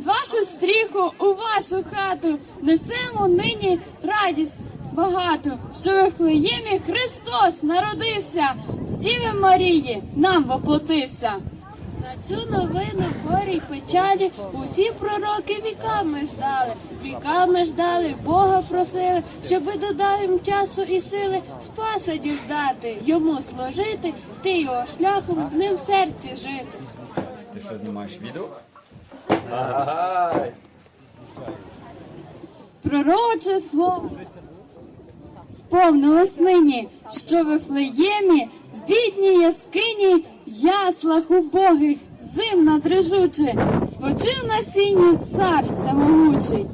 під вашу стріху у вашу хату несемо нині радість багату, що в Вифлеємі Христос народився, з Діви Марії нам воплотився. На цю новину горі й печалі усі пророки віками ждали, віками ждали, Бога просили, щоби додав їм часу і сили спаса діждати, йому служити, йти його шляхом, з ним в серці жити. Ти що знімаєш відео? Пророче слово сповнилось нині, що в Вифлеємі в бідній яскині яслах убогих зим надрижучи, спочив на сіні цар самогучий.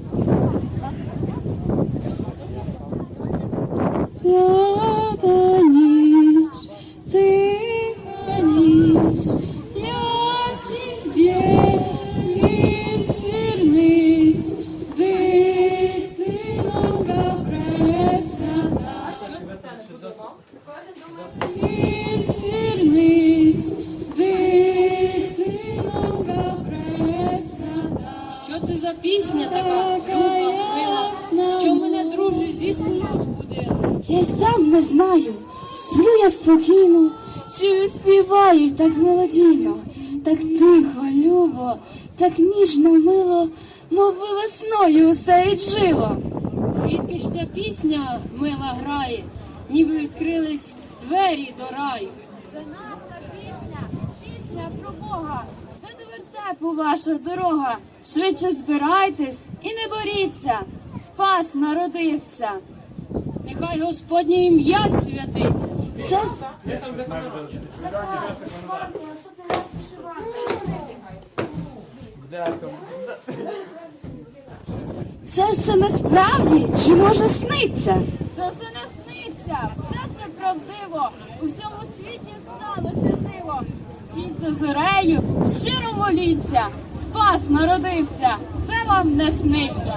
Що це за пісня така? Ясна що мене друже зі сльоз буде? Я й сам не знаю, сплю я спокійно, чи співають так мелодійно, так тихо, любо, так ніжно, мило, мов би весною усе віджило. Звідки ж ця пісня мила грає, ніби відкрились двері до раю. Це наша пісня, пісня про Бога. Де до вертепу ваша дорога. Швидше збирайтесь і не боріться. Спас народився. Нехай Господнє ім'я святиться. Це все. Це все насправді чи може сниться? Це все не сниться, все це правдиво. У всьому світі сталося диво. Зорею, щиро моліться, спас народився, це вам не сниться.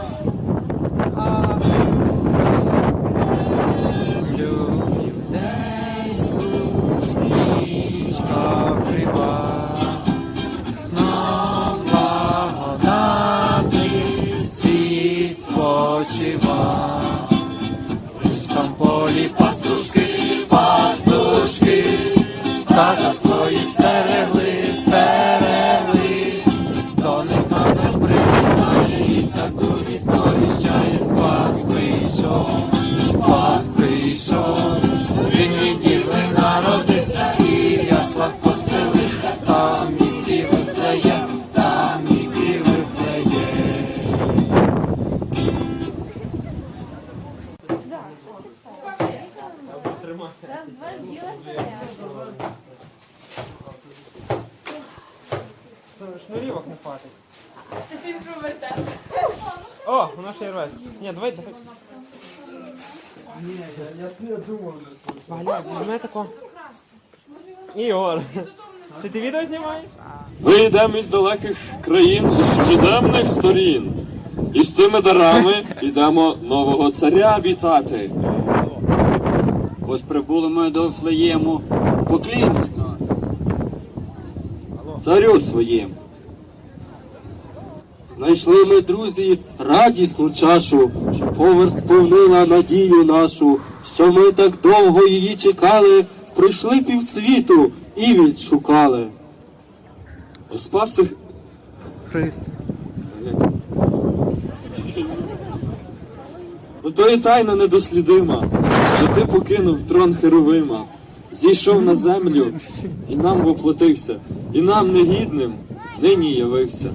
спочива. Там полі Це фільм про вертеп. О, воно ще й рветься. Ні, давай, давай. Ні, я не думав. Валя, тако. Ігор. Це ти відео знімаєш? Ми йдемо із далеких країн, із чужеземних сторін. І з цими дарами йдемо нового царя вітати. Ось прибули ми до Вифлеєму. Поклін царю своїм. Знайшли ми, друзі, радісну чашу, що поверх сповнила надію нашу, що ми так довго її чекали, пройшли півсвіту і відшукали. О спаси Христ. Ну, то і тайна недослідима, що ти покинув трон Херовима, зійшов на землю і нам воплотився, і нам негідним нині явився.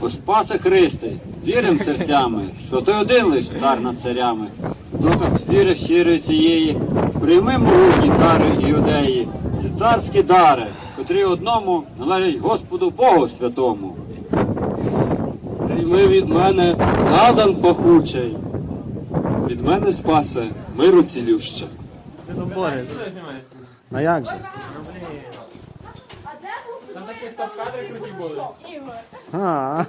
О Спасе Христе, вірим серцями, що ти один лиш цар над царями. Доказ віри щирої цієї, прийми могутні цари іудеї, ці царські дари, котрі одному належать Господу Богу святому. Прийми від мене надан пахучий, від мене спасе миру цілюща. Ну як же? Там стоп-кадри круті були. А,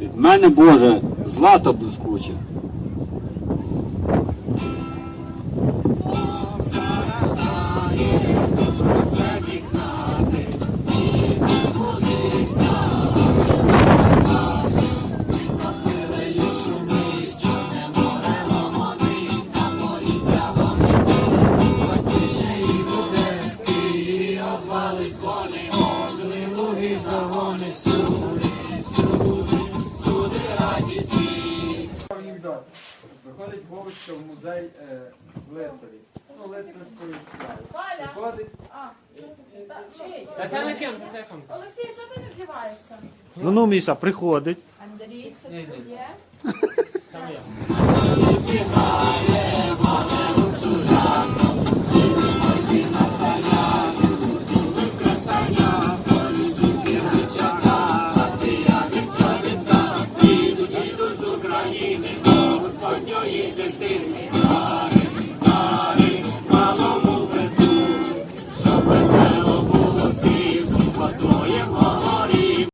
Від мене, Боже, злато блискуче. Виходить Вовочка в музей е, лицарів. Ну, лицарської справи. Виходить, Та це не кем, це телефон. Олексій, чого ти не вдіваєшся? ну ну Міша приходить. Андрій, це твоє? Там є. شاید دل